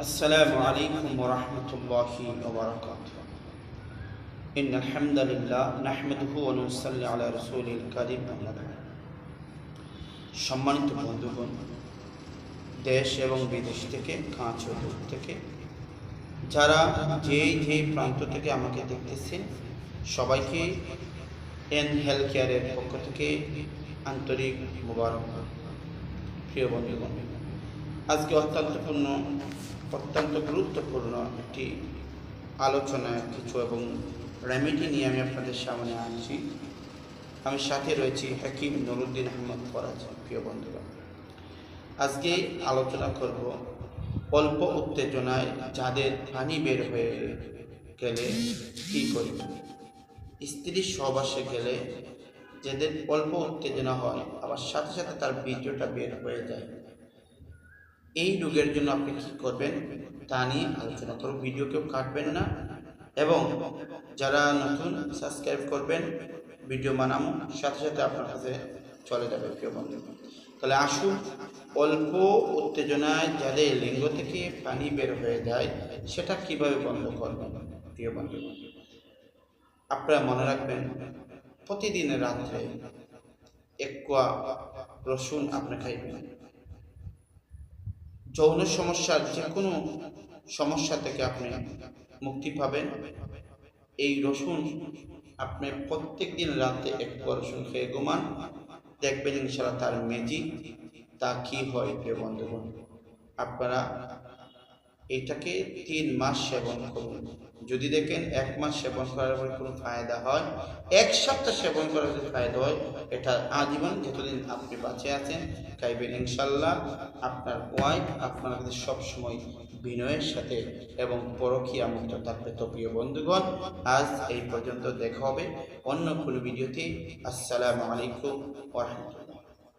السلام عليكم ورحمة الله وبركاته إن الحمد لله نحمده ونصلي على رسوله الكريم أما بعد সম্মানিত বন্ধুগণ দেশ এবং বিদেশ থেকে কাঁচ ও দূর থেকে যারা যে যে প্রান্ত থেকে আমাকে দেখতেছেন সবাইকে এন হেলথ কেয়ারের পক্ষ থেকে আন্তরিক মোবারক প্রিয় বন্ধুগণ আজকে অত্যন্তপূর্ণ অত্যন্ত গুরুত্বপূর্ণ একটি আলোচনা কিছু এবং রেমেডি নিয়ে আমি আপনাদের সামনে আনছি আমি সাথে রয়েছি হাকিম নুরুদ্দিন আহমদ ফরাজ, প্রিয় বন্ধুরা। আজকে আলোচনা করব অল্প উত্তেজনায় যাদের পানি বের হয়ে গেলে কী করব স্ত্রীর সহবাসে গেলে যাদের অল্প উত্তেজনা হয়, আবার সাথে সাথে তার বীর্যটা বের হয়ে যায়। এই রোগের জন্য আপনি কি করবেন তা নিয়ে আলোচনা করব ভিডিও কেউ কাটবেন না। এবং যারা নতুন সাবস্ক্রাইব করবেন, ভিডিও বানাবো, সাথে সাথে আপনার কাছে চলে যাবে, প্রিয় বন্ধু। তাহলে আসুন, অল্প উত্তেজনায় যাদের লিঙ্গ থেকে পানি বের হয়ে যায়, সেটা কীভাবে বন্ধ করবেন, প্রিয় বন্ধু? আপনারা মনে রাখবেন প্রতিদিনের রাত্রে এক কোয়া রসুন আপনি খাইবেন। যৌন সমস্যার যে কোনো সমস্যা থেকে আপনি মুক্তি পাবেন। এই রসুন আপনি প্রত্যেক দিন রাতে কোয়া রসুন খেয়ে ঘুমান। দেখবেন ইনশাল্লাহ তার মেজি। তা কি হয় বন্ধুগণ? আপনারা এটাকে তিন মাস সেবন করুন। যদি দেখেন এক মাস সেবন করার পরে কোনো ফায়দা হয়, এক সপ্তাহ সেবন করার যদি ফায়দা হয়, এটা আজীবন যতদিন আপনি বাঁচে আছেন, খাইবেন ইনশাল্লাহ। আপনার ওয়াইফ আপনার কাছে সবসময় বিনয়ের সাথে এবং পরকীয়া মুক্ত থাকবে। তো প্রিয় বন্ধুগণ, আজ এই পর্যন্ত দেখা হবে অন্য কোনো ভিডিওতে। আসসালামু আলাইকুম ওরহামতুল্লাহ